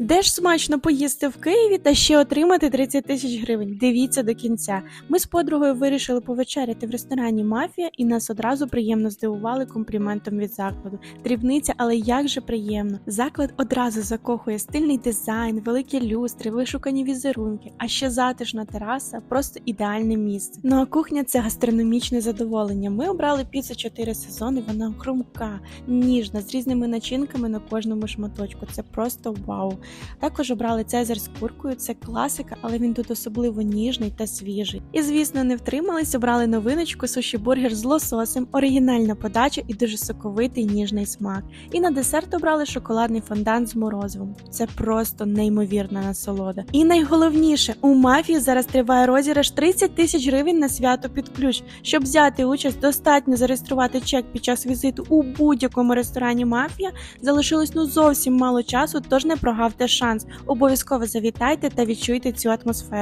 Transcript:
Де ж смачно поїсти в Києві та ще отримати 30 тисяч гривень? Дивіться до кінця. Ми з подругою вирішили повечеряти в ресторані Мафія і нас одразу приємно здивували компліментом від закладу. Дрібниця, але як же приємно. Заклад одразу закохує стильний дизайн, великі люстри, вишукані візерунки, а ще затишна тераса просто ідеальне місце. Ну а кухня це гастрономічне задоволення. Ми обрали піцу 4 сезони. Вона хрумка, ніжна, з різними начинками на кожному шматочку. Це просто вау. Також обрали цезар з куркою. Це класика, але він тут особливо ніжний та свіжий. І звісно, не втримались, обрали новиночку суші бургер з лососем, оригінальна подача і дуже соковитий ніжний смак. І на десерт обрали шоколадний фондан з морозивом. Це просто неймовірна насолода. І найголовніше, у мафії зараз триває розіграш 30 тисяч гривень на свято під ключ. Щоб взяти участь, достатньо зареєструвати чек під час візиту у будь-якому ресторані Мафія. Залишилось ну зовсім мало часу, тож не прогавте шанс. Обов'язково завітайте та відчуйте цю атмосферу.